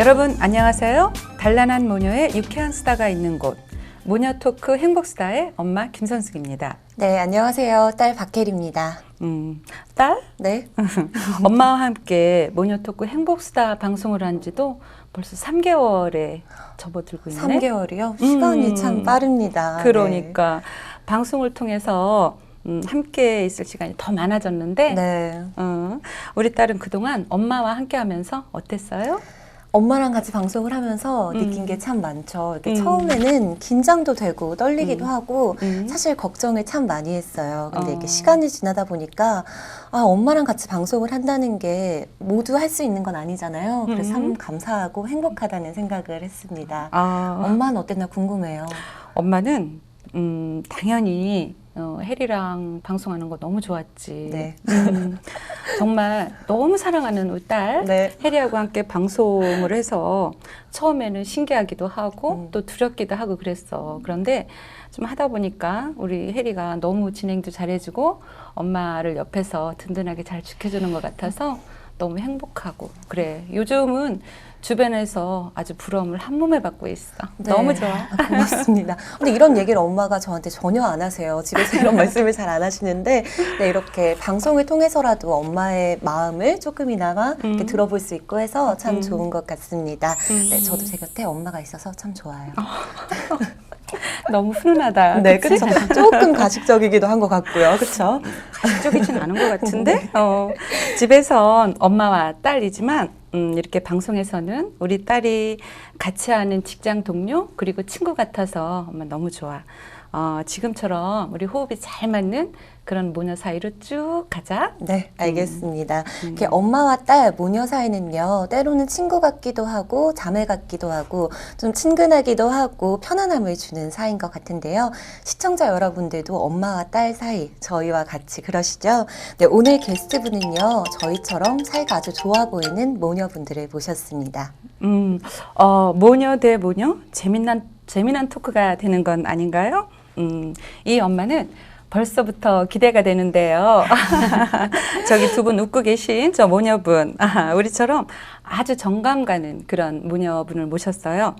여러분 안녕하세요. 단란한 모녀의 유쾌한 수다가 있는 곳 모녀 토크 행복수다의 엄마 김선숙입니다. 네, 안녕하세요. 딸 박혜리입니다. 음, 딸? 네. 엄마와 함께 모녀 토크 행복수다 방송을 한 지도 벌써 3개월에 접어들고 있네. 3개월이요? 시간이 음. 참 빠릅니다. 그러니까 방송을 통해서 음, 함께 있을 시간이 더 많아졌는데 네. 네. 어, 우리 딸은 그동안 엄마와 함께 하면서 어땠어요? 엄마랑 같이 방송을 하면서 음. 느낀 게참 많죠. 이렇게 음. 처음에는 긴장도 되고 떨리기도 음. 하고 음. 사실 걱정을 참 많이 했어요. 근데 어. 이렇게 시간이 지나다 보니까 아, 엄마랑 같이 방송을 한다는 게 모두 할 수 있는 건 아니잖아요. 그래서 참 음. 감사하고 행복하다는 생각을 했습니다. 아, 엄마는 어땠나 궁금해요. 엄마는 음, 당연히 어, 혜리랑 방송하는 거 너무 좋았지. 네. 음, 정말 너무 사랑하는 우리 딸 네. 혜리하고 함께 방송을 해서 처음에는 신기하기도 하고 음. 또 두렵기도 하고 그랬어. 그런데 좀 하다 보니까 우리 혜리가 너무 진행도 잘해주고 엄마를 옆에서 든든하게 잘 지켜주는 것 같아서 너무 행복하고 그래. 요즘은 주변에서 아주 부러움을 한 몸에 받고 있어. 네. 너무 좋아. 아, 고맙습니다. 근데 이런 얘기를 엄마가 저한테 전혀 안 하세요. 집에서 이런 말씀을 잘 안 하시는데 네, 이렇게 방송을 통해서라도 엄마의 마음을 조금이나마 이렇게 음. 들어볼 수 있고 해서 참 음. 좋은 것 같습니다. 음. 네, 저도 제 곁에 엄마가 있어서 참 좋아요. 너무 훈훈하다. 네? 그렇죠. 조금 가식적이기도 한 것 같고요. 그렇죠? 가식적이진 않은 것 같은데 어, 집에선 엄마와 딸이지만 음, 이렇게 방송에서는 우리 딸이 같이 하는 직장 동료 그리고 친구 같아서 엄마 너무 좋아. 어, 지금처럼 우리 호흡이 잘 맞는 그런 모녀 사이로 쭉 가자. 네, 알겠습니다. 음. 이렇게 엄마와 딸 모녀 사이는요, 때로는 친구 같기도 하고, 자매 같기도 하고, 좀 친근하기도 하고, 편안함을 주는 사이인 것 같은데요. 시청자 여러분들도 엄마와 딸 사이, 저희와 같이 그러시죠? 네, 오늘 게스트분은요, 저희처럼 사이가 아주 좋아 보이는 모녀분들을 모셨습니다. 음, 어, 모녀 대 모녀 재미난 재미난 토크가 되는 건 아닌가요? 음, 이 엄마는 벌써부터 기대가 되는데요. 저기 두 분 웃고 계신 저 모녀분, 아, 우리처럼 아주 정감 가는 그런 모녀분을 모셨어요.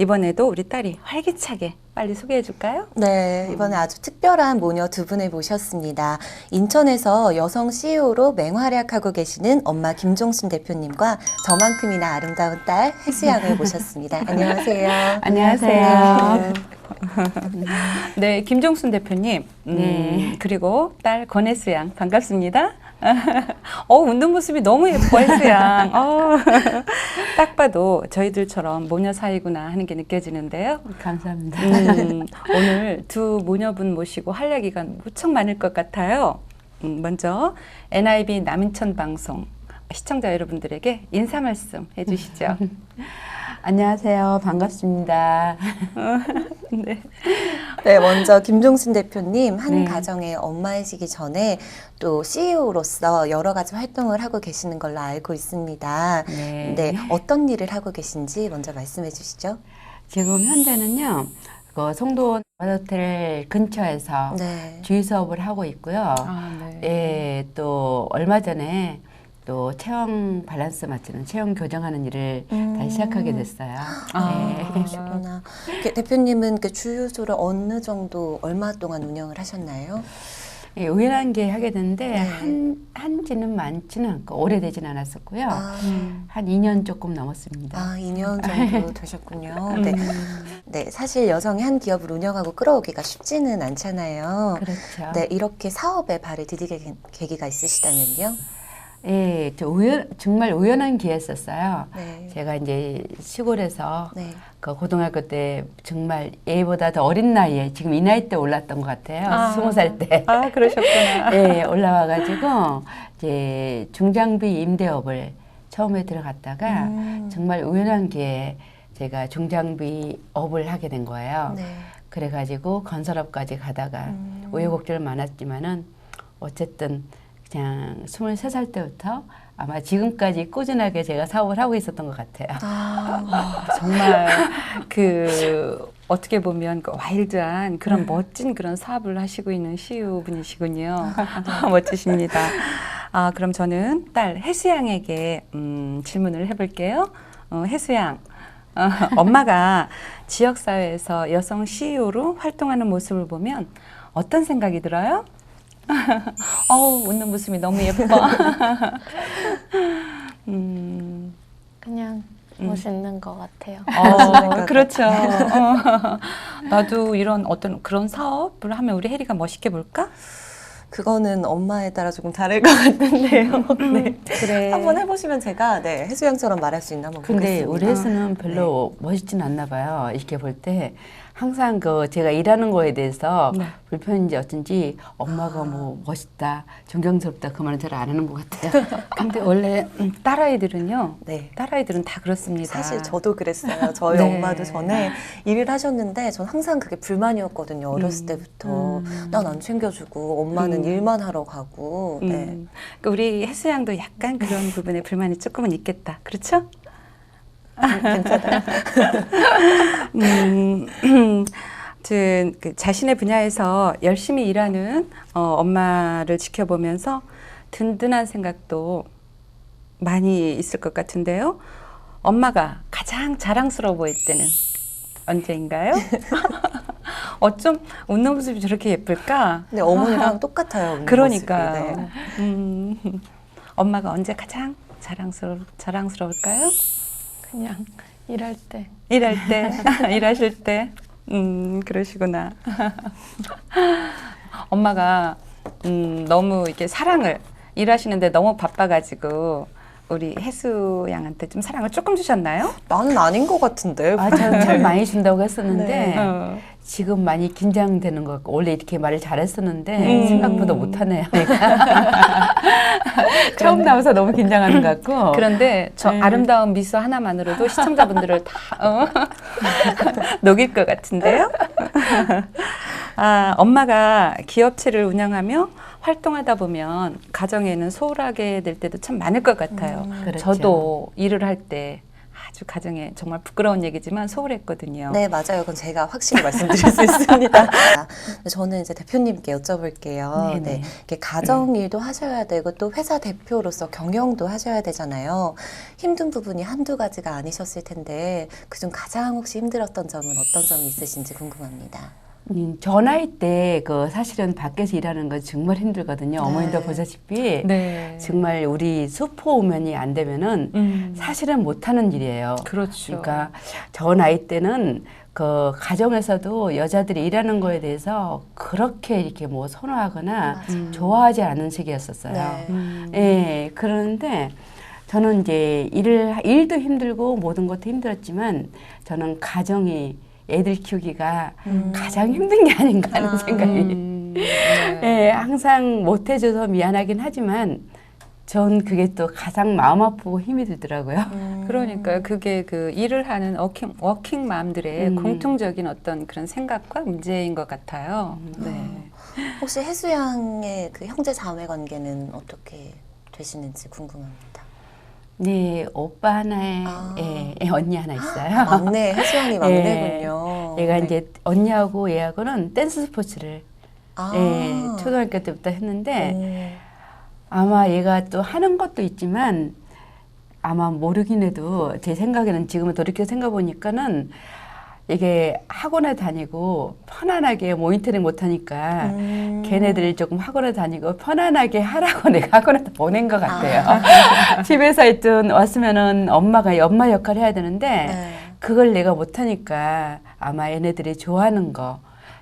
이번에도 우리 딸이 활기차게 빨리 소개해 줄까요? 네, 이번에 아주 특별한 모녀 두 분을 모셨습니다. 인천에서 여성 CEO로 맹활약하고 계시는 엄마 김종순 대표님과 저만큼이나 아름다운 딸 혜수양을 모셨습니다. 안녕하세요. 안녕하세요. 네, 김종순 대표님, 음, 네. 그리고 딸 권혜수 양 반갑습니다. 어, 웃는 모습이 너무 예뻐, 혜수 양. 어, 딱 봐도 저희들처럼 모녀 사이구나 하는 게 느껴지는데요. 감사합니다. 음, 오늘 두 모녀분 모시고 할 얘기가 무척 많을 것 같아요. 음, 먼저 NIB 남인천 방송 시청자 여러분들에게 인사 말씀 해주시죠. 안녕하세요. 반갑습니다. 네. 네, 먼저 김종순 대표님 한 네. 가정의 엄마이시기 전에 또 CEO로서 여러 가지 활동을 하고 계시는 걸로 알고 있습니다. 네. 네, 어떤 일을 하고 계신지 먼저 말씀해 주시죠. 지금 현재는요, 그 송도 호텔 근처에서 네. 주의 수업을 하고 있고요. 아, 네. 예, 또 얼마 전에 또 체형 밸런스 맞추는 체형 교정하는 일을 음. 다시 시작하게 됐어요. 아. 네. 그러시구나. 이렇게 대표님은 그 주유소를 어느 정도 얼마 동안 운영을 하셨나요? 예, 우연한 게 하게 됐는데 네. 한 한지는 많지는 않고 오래되진 않았었고요. 아, 음. 한 2년 조금 넘었습니다. 아, 2년 정도 되셨군요. 네. 음. 네, 사실 여성이 한 기업을 운영하고 끌어오기가 쉽지는 않잖아요. 그렇죠. 네, 이렇게 사업에 발을 디디게 계- 계기가 있으시다면요. 예, 저 우연, 정말 우연한 기회였었어요. 네. 제가 이제 시골에서 네. 그 고등학교 때 정말 얘보다 더 어린 나이에 지금 이 나이 때 올랐던 것 같아요. 아. 스무 살 때. 아, 그러셨구나. 예, 올라와가지고 이제 중장비 임대업을 처음에 들어갔다가 음. 정말 우연한 기회에 제가 중장비 업을 하게 된 거예요. 네. 그래가지고 건설업까지 가다가 음. 우여곡절 많았지만은 어쨌든 그냥 23살 때부터 아마 지금까지 꾸준하게 제가 사업을 하고 있었던 것 같아요. 아, 정말 그 어떻게 보면 그 와일드한 그런 멋진 그런 사업을 하시고 있는 CEO 분이시군요. 멋지십니다. 아, 그럼 저는 딸 혜수양에게 음, 질문을 해볼게요. 어, 해수양. 어, 엄마가 지역 사회에서 여성 CEO로 활동하는 모습을 보면 어떤 생각이 들어요? 어우, 웃는 모습이 너무 예뻐. 음, 그냥 음. 멋있는 것 같아요. 어, 그렇죠. 어, 나도 이런 어떤 그런 사업을 하면 우리 혜리가 멋있게 볼까? 그거는 엄마에 따라 조금 다를 것 같은데요. 네. 그래. 한번 해보시면 제가 네, 해수양처럼 말할 수 있나 한번 근데 보겠습니다. 우리 혜수는 별로 멋있진 않나 봐요. 이렇게 볼 때 항상 그 제가 일하는 거에 대해서 네. 불편인지 어쩐지 엄마가 뭐 멋있다, 존경스럽다 그 말은 잘 안 하는 것 같아요. 근데 원래 음, 딸아이들은요. 네. 딸아이들은 다 그렇습니다. 사실 저도 그랬어요. 저희 네. 엄마도 전에 일을 하셨는데 전 항상 그게 불만이었거든요. 어렸을 음. 때부터 음. 난안 챙겨주고 엄마는 음. 일만 하러 가고 네. 음. 그러니까 우리 혜수 양도 약간 그런 부분에 불만이 조금은 있겠다. 그렇죠? 괜찮아요. 음, 그 자신의 분야에서 열심히 일하는 어, 엄마를 지켜보면서 든든한 생각도 많이 있을 것 같은데요. 엄마가 가장 자랑스러워 보일 때는 언제인가요? 어쩜 웃는 모습이 저렇게 예쁠까? 근데 어머니랑 똑같아요. 웃는 그러니까요. 모습이. 네. 음, 엄마가 언제 가장 자랑스러, 자랑스러울까요? 그냥 일할 때 일할 때, 일하실 때, 음, 그러시구나. 엄마가, 음, 너무 이렇게 사랑을, 일하시는데 너무 바빠가지고, 우리 혜수 양한테 좀 사랑을 조금 주셨나요? 나는 아닌 것 같은데. 아, 저는 참 많이 준다고 했었는데 네. 어. 지금 많이 긴장되는 것 같고 원래 이렇게 말을 잘했었는데 음. 생각보다 못하네요. 내가. 처음 나와서 너무 긴장하는 것 같고. 그런데 저 네. 아름다운 미소 하나만으로도 시청자분들을 다, 어, 녹일 것 같은데요? 아, 엄마가 기업체를 운영하며 활동하다 보면 가정에는 소홀하게 될 때도 참 많을 것 같아요. 음. 그렇죠. 저도 일을 할 때 아주 가정에 정말 부끄러운 얘기지만 소홀했거든요. 네, 맞아요. 그건 제가 확실히 말씀드릴 수 있습니다. 저는 이제 대표님께 여쭤볼게요. 네네. 네. 이렇게 가정 일도 하셔야 되고 또 회사 대표로서 경영도 하셔야 되잖아요. 힘든 부분이 한두 가지가 아니셨을 텐데 그중 가장 혹시 힘들었던 점은 어떤 점이 있으신지 궁금합니다. 음, 저 나이 때그 사실은 밖에서 일하는 거 정말 힘들거든요. 어머니도 네. 보셨다시피 네. 정말 우리 수포 오면이 안 되면은 음. 사실은 못하는 일이에요. 그렇죠. 그러니까 저 나이 때는 그 가정에서도 여자들이 일하는 거에 대해서 그렇게 이렇게 뭐 선호하거나 음. 좋아하지 않은 시기였었어요. 네. 음. 예, 그런데 저는 이제 일을 일도 힘들고 모든 것도 힘들었지만 저는 가정이 애들 키우기가 음. 가장 힘든 게 아닌가 하는 아. 생각이. 음. 네. 예, 항상 못 해줘서 미안하긴 하지만 전 그게 또 가장 마음 아프고 힘이 들더라고요. 음. 그러니까 그게 그 일을 하는 워킹, 워킹 맘들의 음. 공통적인 어떤 그런 생각과 문제인 것 같아요. 네. 혹시 해수양의 그 형제 자매 관계는 어떻게 되시는지 궁금합니다. 네, 오빠 하나에 아. 예, 예, 언니 하나 있어요. 막내 해수양이 막내군요. 얘가 네. 이제 언니하고 얘하고는 댄스 스포츠를 아. 예, 초등학교 때부터 했는데 음. 아마 얘가 또 하는 것도 있지만 아마 모르긴 해도 제 생각에는 지금 돌이켜 생각 보니까는 이게 학원에 다니고 편안하게 모니터링 못 하니까 음. 걔네들이 조금 학원에 다니고 편안하게 하라고 내가 학원에 보낸 것 같아요. 집에서 있든 왔으면은 엄마가 엄마 역할 해야 되는데 네. 그걸 내가 못하니까 아마 얘네들이 좋아하는 거,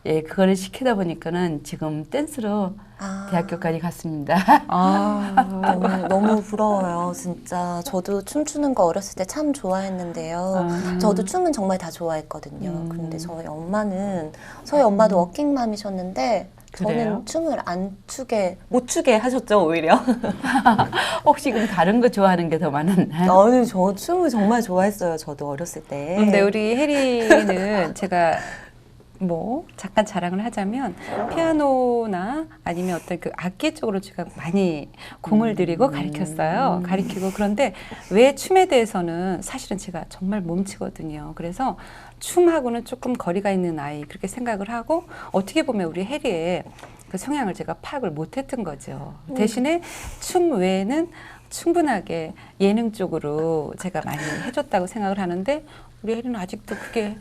예, 그거를 시키다 보니까는 지금 댄스로 아. 대학교까지 갔습니다. 아, 너무, 너무 부러워요, 진짜. 저도 춤추는 거 어렸을 때 참 좋아했는데요. 아. 저도 춤은 정말 다 좋아했거든요. 음. 근데 저희 엄마는, 저희 엄마도 워킹맘이셨는데, 그래요? 저는 춤을 안 추게, 못 추게 하셨죠, 오히려. 혹시 그럼 다른 거 좋아하는 게 더 많았나요? 아니, 저 춤을 정말 좋아했어요, 저도 어렸을 때. 근데 우리 혜리는 제가 뭐 잠깐 자랑을 하자면 피아노나 아니면 어떤 그 악기 쪽으로 제가 많이 공을 들이고 가르쳤어요. 가르치고 그런데 왜 춤에 대해서는 사실은 제가 정말 몸치거든요. 그래서 춤하고는 조금 거리가 있는 아이 그렇게 생각을 하고 어떻게 보면 우리 혜리의 그 성향을 제가 파악을 못했던 거죠. 대신에 춤 외에는 충분하게 예능 쪽으로 제가 많이 해줬다고 생각을 하는데 우리 혜리는 아직도 그게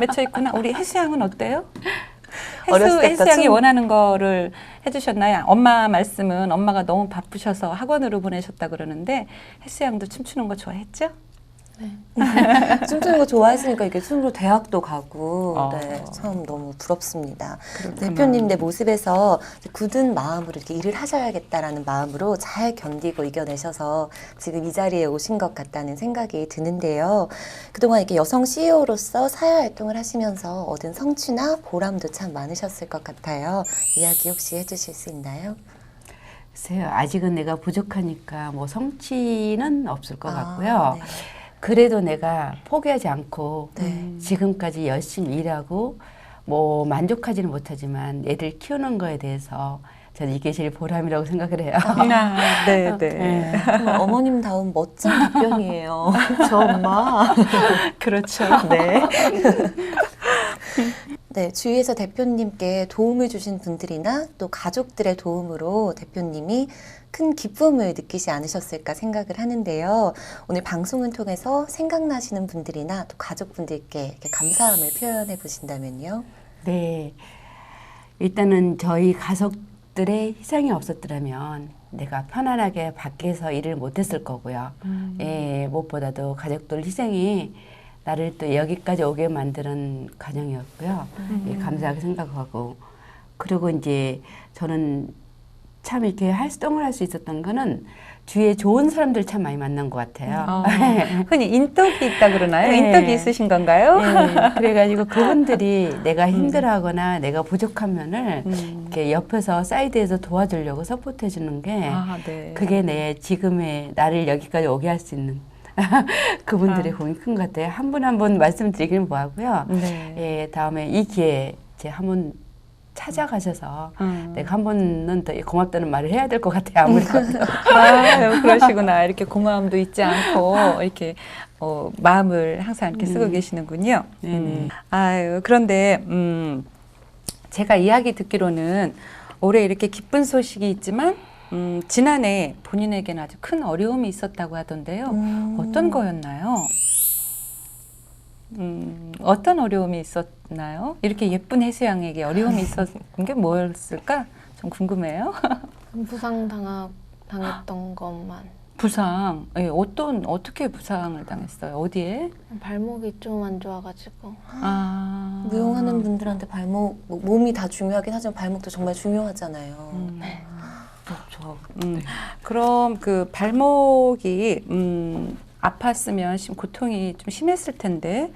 맺혀 있구나. 우리 혜수양은 어때요? 혜수, 혜수양이 춤- 원하는 거를 해주셨나요? 엄마 말씀은 엄마가 너무 바쁘셔서 학원으로 보내셨다 그러는데 혜수양도 춤추는 거 좋아했죠? 춤추는 거 좋아했으니까 이게 춤으로 대학도 가고 어. 네, 참 너무 부럽습니다. 그렇구나. 대표님 내 모습에서 굳은 마음으로 이렇게 일을 하셔야겠다라는 마음으로 잘 견디고 이겨내셔서 지금 이 자리에 오신 것 같다는 생각이 드는데요. 그동안 이렇게 여성 CEO로서 사회 활동을 하시면서 얻은 성취나 보람도 참 많으셨을 것 같아요. 이야기 혹시 해주실 수 있나요? 글쎄요, 아직은 내가 부족하니까 뭐 성취는 없을 것 아, 같고요. 네. 그래도 내가 포기하지 않고 네. 지금까지 열심히 일하고 뭐 만족하지는 못하지만 애들 키우는 거에 대해서 저는 이게 제일 보람이라고 생각을 해요. 아, 네, 네. 네. 정말 어머님다운 멋진 답변이에요. 저 엄마. 그렇죠. 네. 네, 주위에서 대표님께 도움을 주신 분들이나 또 가족들의 도움으로 대표님이 큰 기쁨을 느끼지 않으셨을까 생각을 하는데요. 오늘 방송을 통해서 생각나시는 분들이나 또 가족분들께 감사함을 표현해 보신다면요. 네. 일단은 저희 가족들의 희생이 없었더라면 내가 편안하게 밖에서 일을 못했을 거고요. 예, 무엇보다도 가족들 희생이 나를 또 여기까지 오게 만드는 과정이었고요. 예, 감사하게 생각하고 그리고 이제 저는 참 이렇게 활동을 할 수 있었던 거는 주위에 좋은 사람들 참 많이 만난 것 같아요. 어, 흔히 인덕이 있다 그러나요? 네. 인덕이 있으신 건가요? 예, 그래가지고 그분들이 내가 힘들어하거나 내가 부족한 면을 음. 이렇게 옆에서 사이드에서 도와주려고 서포트해 주는 게 아, 네. 그게 내 지금의 나를 여기까지 오게 할 수 있는 그분들의 아. 공이 큰 것 같아요. 한 분 한 분 말씀드리기는 뭐하고요. 네. 예, 다음에 이 기회에 제 한번 찾아가셔서 음. 내가 한 번은 더 고맙다는 말을 해야 될 것 같아요. 아무리 봐도. 아, 그러시구나. 이렇게 고마움도 잊지 않고 이렇게 어, 마음을 항상 이렇게 쓰고 음. 계시는군요. 네. 음. 아유, 그런데 음, 제가 이야기 듣기로는 올해 이렇게 기쁜 소식이 있지만 음, 지난해 본인에게는 아주 큰 어려움이 있었다고 하던데요. 음. 어떤 거였나요? 음, 어떤 어려움이 있었나요? 이렇게 예쁜 해수양에게 어려움이 있었던 게 뭐였을까? 좀 궁금해요. 부상 당하, 당했던 것만 부상. 예, 어떤 어떻게 부상을 당했어요? 어디에? 발목이 좀 안 좋아가지고 아. 무용하는 분들한테 발목, 뭐 몸이 다 중요하긴 하지만 발목도 정말 중요하잖아요. 음, 네. 그렇죠. 음. 그럼 그 발목이 음, 아팠으면 심- 고통이 좀 심했을 텐데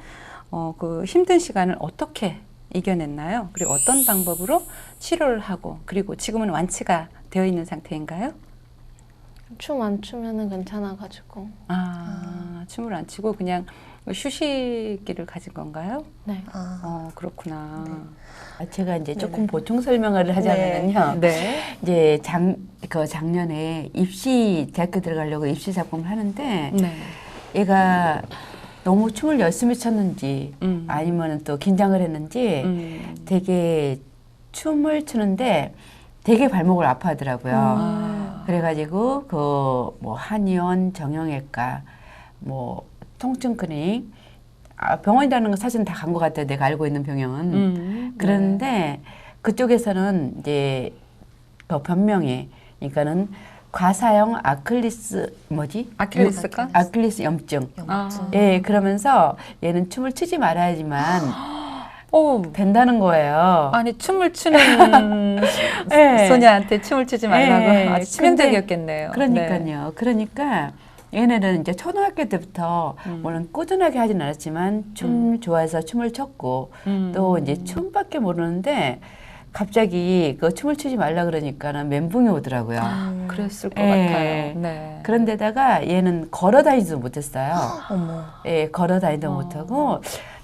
어, 그 힘든 시간을 어떻게 이겨냈나요? 그리고 어떤 방법으로 치료를 하고 그리고 지금은 완치가 되어 있는 상태인가요? 춤 안 추면은 괜찮아가지고 아, 춤을 안 추고 그냥 휴식기를 가진 건가요? 네 아, 어, 그렇구나. 아, 제가 이제 조금 네네. 보충 설명을 하자면요. 네. 이제 작, 그 작년에 입시 대학교 들어가려고 입시 작품을 하는데 네. 얘가 너무 춤을 열심히 췄는지 음. 아니면 또 긴장을 했는지 음. 되게 춤을 추는데 되게 발목을 아파하더라고요. 아. 그래가지고 그 뭐 한의원 정형외과 뭐 통증 클리닉 아, 병원이라는 건 사실은 다 간 것 같아요. 내가 알고 있는 병원은. 음. 그런데 그쪽에서는 이제 그 변명이 그러니까는 과사형 아클리스 뭐지? 아킬레스건? 아클리스 염증. 염증. 아. 예, 그러면서 얘는 춤을 추지 말아야지만 오, 된다는 거예요. 아니 춤을 추는 네. 소녀한테 춤을 추지 말라고 네. 아주 치명적이었겠네요. 그러니까요. 그러니까 얘네는 이제 초등학교 때부터 음. 물론 꾸준하게 하진 않았지만 춤 좋아해서 춤을 췄고 네. 음. 또 이제 춤밖에 모르는데 갑자기 그 춤을 추지 말라 그러니까는 멘붕이 오더라고요. 음. 그랬을 것 예. 같아요. 네. 그런데다가 얘는 걸어 다니지도 못했어요. 어머. 예, 걸어 다니도 어. 못하고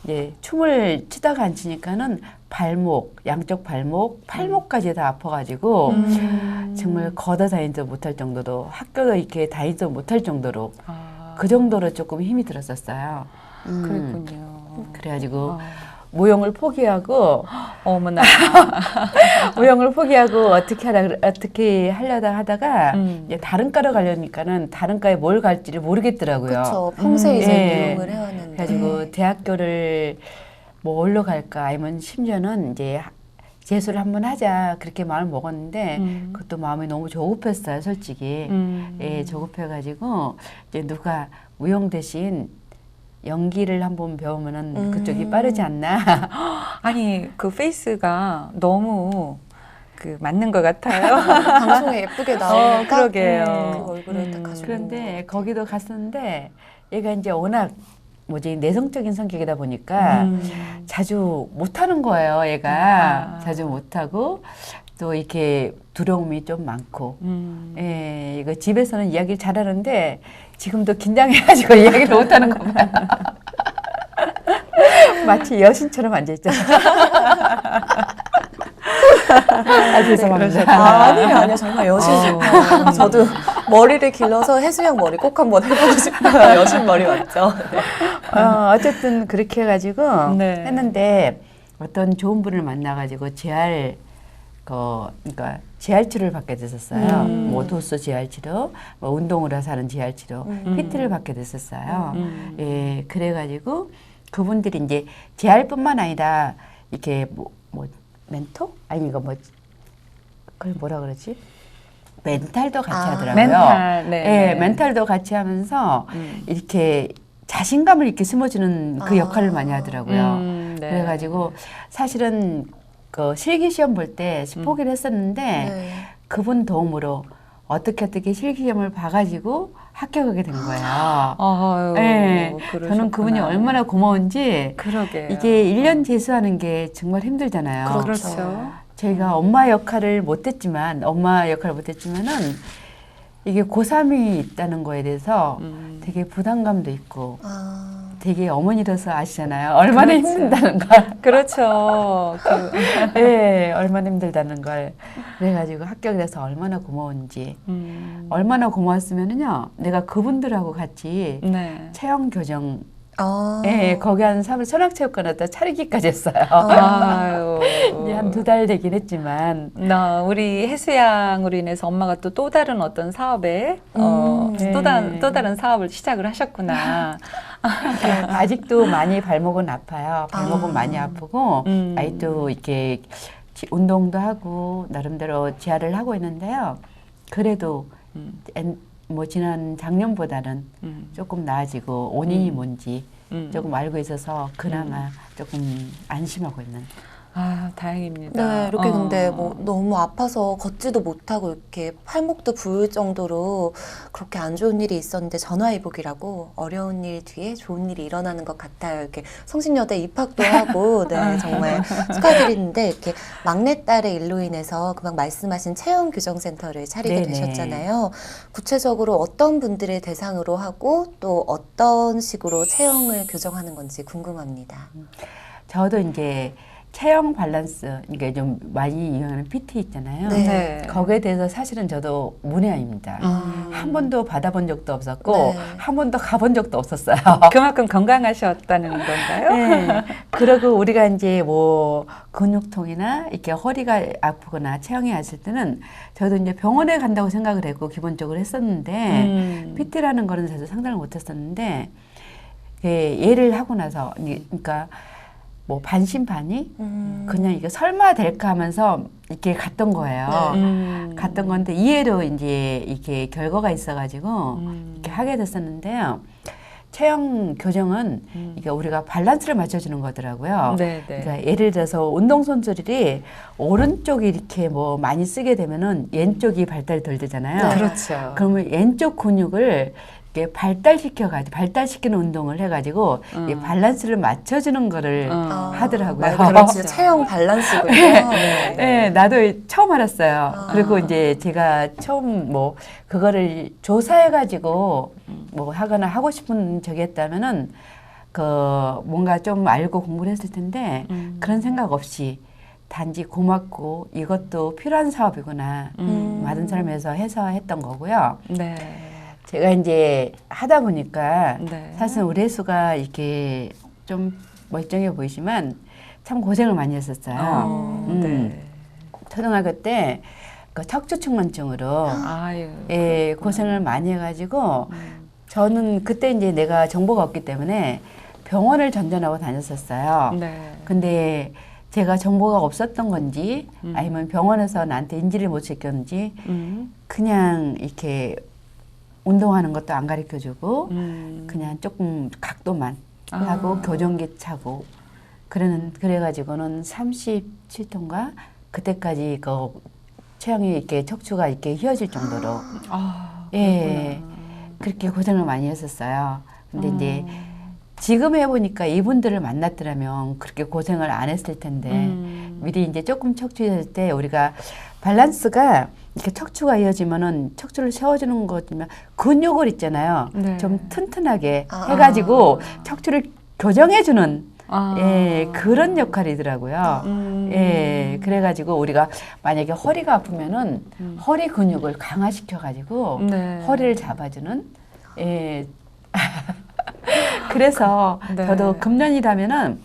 이제 춤을 추다가 앉히니까는 발목, 양쪽 발목, 팔목까지 다 아파가지고 음. 정말 걸어 다니지도 못할 정도로 학교도 이렇게 다니지도 못할 정도로 아, 그 정도로 조금 힘이 들었었어요. 음, 그랬군요. 그래가지고 아. 무용을 포기하고 어머나. 무용을 포기하고 어떻게 하려 어떻게 하려다 하다가 음. 이제 다른 과로 가려니까는 다른 과에 뭘 갈지를 모르겠더라고요. 그렇죠. 평소에 음, 이제 예. 미용을 해왔는데. 그래가지고 대학교를 뭐 어디로 갈까 아니면 심지어는 이제 하- 재수를 한번 하자 그렇게 마음을 먹었는데 음. 그것도 마음이 너무 조급했어요 솔직히 음. 예 조급해가지고 이제 누가 무용 대신 연기를 한번 배우면은 음. 그쪽이 빠르지 않나 아니 그 페이스가 너무 그 맞는 것 같아요. 방송에 예쁘게 나오니까 어, 그러게요. 그 얼굴을 음. 딱 가지고 그런데 거기도 갔었는데 얘가 이제 워낙 뭐지 내성적인 성격이다 보니까 음. 자주 못하는 거예요, 얘가. 아. 자주 못하고, 또 이렇게 두려움이 좀 많고. 음. 예, 이거 집에서는 이야기를 잘하는데, 지금도 긴장해가지고 이야기를 못하는 거 봐요. 마치 여신처럼 앉아있잖아요. 아, 죄송합니다. 아, 아니에요, 아니에요. 정말 여신 어. 같아요. 저도 머리를 길러서 해수양 머리 꼭 한번 해보고 싶어요. 여신 머리 맞죠? 네. 어, 어쨌든 그렇게 해가지고 네. 했는데 어떤 좋은 분을 만나가지고 재활 그 그러니까 재활 치료를 받게 됐었어요. 음. 뭐 도수 재활 치료, 뭐 운동을 해서 하는 재활 치료, 음. PT를 받게 됐었어요. 음. 예, 그래 가지고 그분들이 이제 재활뿐만 아니라 이렇게 뭐, 뭐 멘토 아니 이거 뭐 그걸 뭐라 그러지? 멘탈도 같이 아, 하더라고요. 멘탈, 네. 예, 멘탈도 같이 하면서 음. 이렇게 자신감을 이렇게 심어주는 그 아. 역할을 많이 하더라고요. 음, 네. 그래가지고 사실은 그 실기 시험 볼때 음. 포기를 했었는데 네. 그분 도움으로 어떻게 어떻게 실기 시험을 봐가지고 합격하게 된 거예요. 아유, 예, 그러셨구나. 저는 그분이 얼마나 고마운지 그러게요. 이게 1년 재수하는 게 정말 힘들잖아요. 그렇죠. 저희가 엄마 역할을 못했지만 엄마 역할을 못했지만은 이게 고3이 있다는 거에 대해서 음. 되게 부담감도 있고 아, 되게 어머니로서 아시잖아요. 얼마나 그렇죠. 힘든다는 걸. 그렇죠. 그, 예, 얼마나 힘들다는 걸. 그래가지고 합격을 해서 얼마나 고마운지. 음. 얼마나 고마웠으면은요, 내가 그분들하고 같이 네. 체형 교정, 아. 예, 거기 한 3일 천학체육관 갖다 차리기까지 했어요. 아유. 이제 한 두 달 되긴 했지만. 나 우리 해수양으로 인해서 엄마가 또 또 다른 어떤 사업에 어, 음. 또, 다, 네. 또 다른 사업을 시작을 하셨구나. 아직도 많이 발목은 아파요. 발목은 아. 많이 아프고, 음. 아직도 이렇게 지- 운동도 하고, 나름대로 재활을 하고 있는데요. 그래도, 음, 엔- 뭐, 지난 작년보다는 음, 조금 나아지고, 원인이 음. 뭔지 음. 조금 알고 있어서, 그나마 조금 안심하고 있는. 아 다행입니다. 네, 이렇게 어. 근데 뭐 너무 아파서 걷지도 못하고 이렇게 팔목도 부을 정도로 그렇게 안 좋은 일이 있었는데 전화위복이라고 어려운 일 뒤에 좋은 일이 일어나는 것 같아요. 이렇게 성신여대 입학도 하고, 네, 정말 축하드리는데 이렇게 막내딸의 일로 인해서 금방 말씀하신 체형 교정센터를 차리게 네네. 되셨잖아요. 구체적으로 어떤 분들을 대상으로 하고 또 어떤 식으로 체형을 교정하는 건지 궁금합니다. 저도 이제 체형 밸런스, 이게 좀 많이 이용하는 PT 있잖아요. 네. 네. 거기에 대해서 사실은 저도 문외아입니다. 음. 한 번도 받아본 적도 없었고, 네. 한 번도 가본 적도 없었어요. 그만큼 건강하셨다는 건가요? 네. 그리고 우리가 이제 뭐 근육통이나 이렇게 허리가 아프거나 체형이 왔을 때는 저도 이제 병원에 간다고 생각을 했고 기본적으로 했었는데 음. PT라는 거는 사실 상상을 못 했었는데 예, 얘를 하고 나서 그러니까 뭐 반신반의 음. 그냥 이게 설마 될까 하면서 이렇게 갔던 거예요. 네. 음. 갔던 건데 이해로 이제 이렇게 결과가 있어가지고 음. 이렇게 하게 됐었는데요. 체형 교정은 음. 이게 우리가 밸런스를 맞춰주는 거더라고요. 네, 네. 그러니까 예를 들어서 운동선수들이 오른쪽이 이렇게 뭐 많이 쓰게 되면은 왼쪽이 발달이 덜 되잖아요. 네. 그렇죠. 그러면 왼쪽 근육을 이렇게 발달시켜 가지고 발달시키는 운동을 해가지고 이 음. 밸런스를 맞춰주는 거를 어. 아, 하더라고요. 말 그대로 진짜 체형 밸런스군요. 네. 네, 나도 처음 알았어요. 아. 그리고 이제 제가 처음 뭐 그거를 조사해가지고 뭐 하거나 하고 싶은 적이 있다면은 그 뭔가 좀 알고 공부를 했을 텐데 음. 그런 생각 없이 단지 고맙고 이것도 필요한 사업이구나. 음. 많은 사람에서 해서 했던 거고요. 네. 제가 이제 하다 보니까 네. 사실 혜수가 이렇게 좀 멀쩡해 보이지만 참 고생을 많이 했었어요. 어, 음. 네. 초등학교 때 그 척추측만증으로 아유. 예, 고생을 많이 해가지고 음. 저는 그때 이제 내가 정보가 없기 때문에 병원을 전전하고 다녔었어요. 네. 근데 제가 정보가 없었던 건지 음. 아니면 병원에서 나한테 인지를 못 시켰는지 음. 그냥 이렇게 운동하는 것도 안 가르쳐 주고 음. 그냥 조금 각도만 아. 하고 교정기 차고 그러는 그래 가지고는 37톤가 그때까지 그 체형이 이렇게 척추가 이렇게 휘어질 정도로 아, 예 그렇구나. 그렇게 고생을 많이 했었어요. 근데 음. 이제 지금 해보니까 이분들을 만났더라면 그렇게 고생을 안 했을 텐데 음. 미리 이제 조금 척추했을 때 우리가 밸런스가 이렇게 척추가 이어지면은 척추를 세워주는 거지만 근육을 있잖아요. 네. 좀 튼튼하게 아. 해가지고 척추를 교정해주는 아. 예 그런 역할이더라고요. 음. 예 그래가지고 우리가 만약에 허리가 아프면은 음. 허리 근육을 강화시켜가지고 네. 허리를 잡아주는 예 그래서 네. 저도 금년이라면은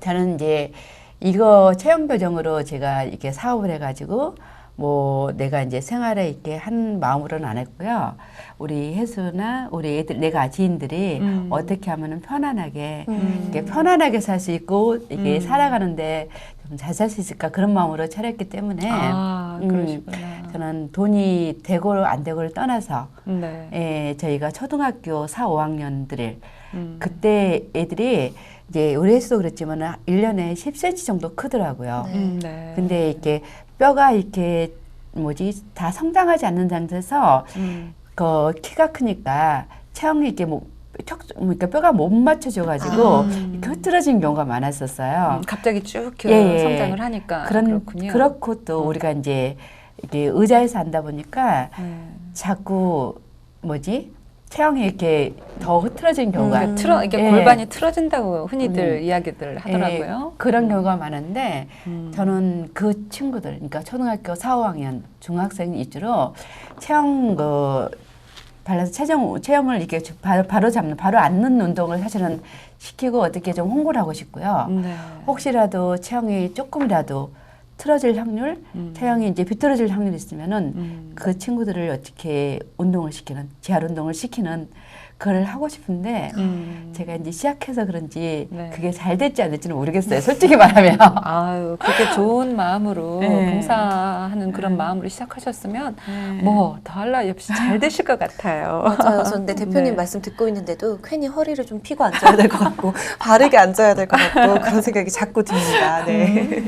저는 이제 이거 체형 교정으로 제가 이렇게 사업을 해가지고 뭐 내가 이제 생활에 있게 한 마음으로는 안 했고요. 우리 혜수나 우리 애들 내가 지인들이 음. 어떻게 하면은 편안하게 음. 이렇게 편안하게 살 수 있고 이게 음. 살아가는데 좀 잘 살 수 있을까 그런 마음으로 차렸기 때문에 아, 음, 그러시구나. 저는 돈이 되고 안 되고를 떠나서 네. 예, 저희가 초등학교 4, 5학년들을 음. 그때 애들이 이제 우리 혜수도 그랬지만 일년에 10cm 정도 크더라고요. 네. 음, 네. 근데 이렇게 뼈가 이렇게 뭐지 다 성장하지 않는 상태에서 음. 그 키가 크니까 체형이 이렇게 뭐 척, 그러니까 뼈가 못 맞춰져 가지고 아. 이렇게 흐트러진 경우가 많았었어요. 음, 갑자기 쭉그 예, 예. 성장을 하니까 그런 그렇군요. 그렇고 또 우리가 이제 이게 의자에서 앉다 보니까 네. 자꾸 뭐지 체형이 이렇게 더 흐트러진 경우가 그러니까 틀어 이게 예. 골반이 틀어진다고 흔히들 음. 이야기들 하더라고요. 예, 그런 경우가 많은데 음. 저는 그 친구들, 그러니까 초등학교 4, 5학년 중학생 위주로 체형 그 발라서 체형 체형을 이렇게 주- 바로, 바로 잡는 바로 앉는 운동을 사실은 시키고 어떻게 좀 홍보를 하고 싶고요. 네. 혹시라도 체형이 조금이라도 틀어질 확률, 음. 체형이 이제 비틀어질 확률이 있으면은 음. 그 친구들을 어떻게 운동을 시키는 재활 운동을 시키는 그걸 하고 싶은데 음. 제가 이제 시작해서 그런지 네. 그게 잘 될지 안 될지는 모르겠어요. 솔직히 말하면. 아유 그렇게 좋은 마음으로 네. 봉사하는 그런 네. 마음으로 시작하셨으면 뭐 더할 나위 없이 잘 되실 것 같아요. 맞아요. 저 근데 대표님 네. 말씀 듣고 있는데도 괜히 허리를 좀 피고 앉아야 될 것 같고 바르게 앉아야 될 것 같고 그런 생각이 자꾸 듭니다. 네.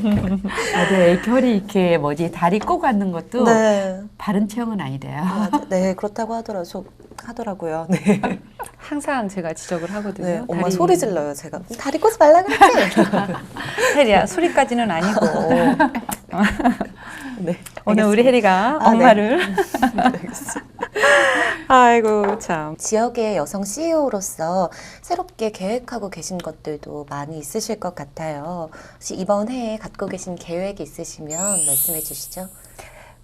나도 이렇게 허리 이렇게 뭐지 다리 꼬고 앉는 것도 네. 바른 체형은 아니래요. 맞아. 네, 그렇다고 하더라. 저 하더라고요. 네. 항상 제가 지적을 하거든요. 네, 엄마 다리- 소리 질러요, 제가. 다리 꼬지 말라 그랬지? 혜리야 소리까지는 아니고 네. 오늘 우리 혜리가 아, 네. 엄마를 아이고 참 지역의 여성 CEO로서 새롭게 계획하고 계신 것들도 많이 있으실 것 같아요. 혹시 이번 해에 갖고 계신 계획이 있으시면 말씀해 주시죠.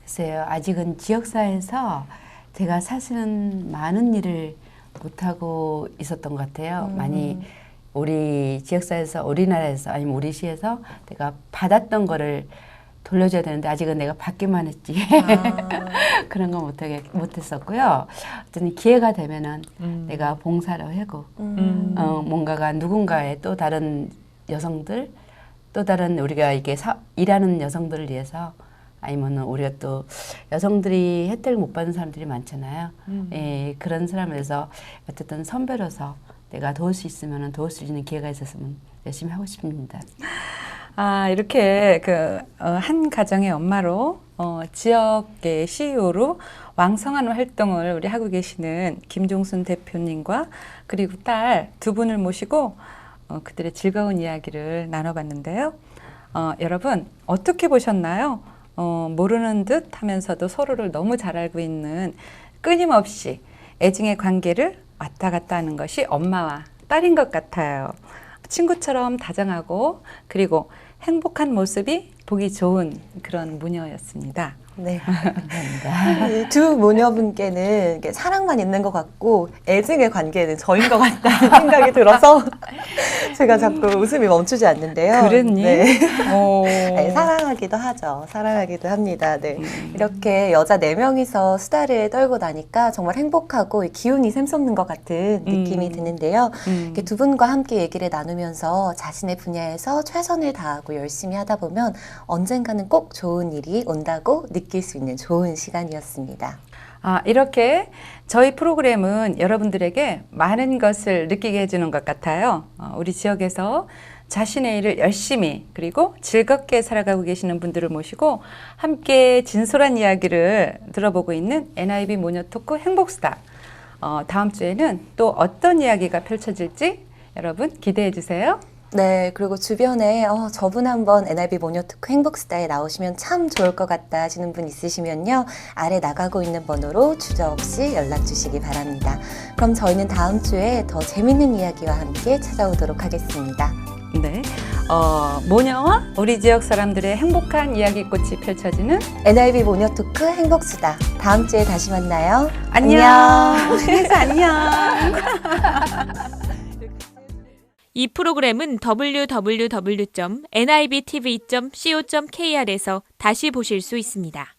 글쎄요, 아직은 지역사회에서 제가 사실은 많은 일을 못하고 있었던 것 같아요. 음. 많이 우리 지역사회에서, 우리나라에서, 아니면 우리 시에서 내가 받았던 거를 돌려줘야 되는데 아직은 내가 받기만 했지. 아, 그런 거 못하게, 못했었고요. 어떤 기회가 되면은 음. 내가 봉사를 하고, 음. 어, 뭔가가 누군가의 또 다른 여성들, 또 다른 우리가 이게 사, 일하는 여성들을 위해서 아니면은 우리가 또 여성들이 혜택을 못 받는 사람들이 많잖아요. 음. 예, 그런 사람에서 어쨌든 선배로서 내가 도울 수 있으면은 도울 수 있는 기회가 있었으면 열심히 하고 싶습니다. 아 이렇게 그한 가정의 엄마로 어, 지역의 CEO로 왕성한 활동을 우리 하고 계시는 김종순 대표님과 그리고 딸 두 분을 모시고 어, 그들의 즐거운 이야기를 나눠봤는데요. 어, 여러분 어떻게 보셨나요? 어, 모르는 듯 하면서도 서로를 너무 잘 알고 있는 끊임없이 애증의 관계를 왔다 갔다 하는 것이 엄마와 딸인 것 같아요. 친구처럼 다정하고 그리고 행복한 모습이 보기 좋은 그런 모녀였습니다. 네. 이두 모녀분께는 사랑만 있는 것 같고 애증의 관계는 저인 것 같다는 생각이 들어서 제가 자꾸 웃음이 멈추지 않는데요. 그랬니? 네. 오. 네, 사랑하기도 하죠. 사랑하기도 합니다. 네. 음. 이렇게 여자 네 명이서 수다를 떨고 나니까 정말 행복하고 이 기운이 샘솟는 것 같은 느낌이 음. 드는데요. 음. 두 분과 함께 얘기를 나누면서 자신의 분야에서 최선을 다하고 열심히 하다 보면 언젠가는 꼭 좋은 일이 온다고 느낄 수 있는 좋은 시간이었습니다. 아, 이렇게 저희 프로그램은 여러분들에게 많은 것을 느끼게 해주는 것 같아요. 어, 우리 지역에서 자신의 일을 열심히 그리고 즐겁게 살아가고 계시는 분들을 모시고 함께 진솔한 이야기를 들어보고 있는 NIB 모녀 토크 행복수다. 어, 다음 주에는 또 어떤 이야기가 펼쳐질지 여러분 기대해 주세요. 네, 그리고 주변에 어, 저분 한번 NIB 모녀특크 행복 스타에 나오시면 참 좋을 것 같다 하시는 분 있으시면요. 아래 나가고 있는 번호로 주저 없이 연락 주시기 바랍니다. 그럼 저희는 다음 주에 더 재밌는 이야기와 함께 찾아오도록 하겠습니다. 네. 어, 모녀와 우리 지역 사람들의 행복한 이야기꽃이 펼쳐지는 NIB 모녀 토크 행복수다. 다음 주에 다시 만나요. 안녕. 그래서 안녕. 이 프로그램은 www.nibtv.co.kr에서 다시 보실 수 있습니다.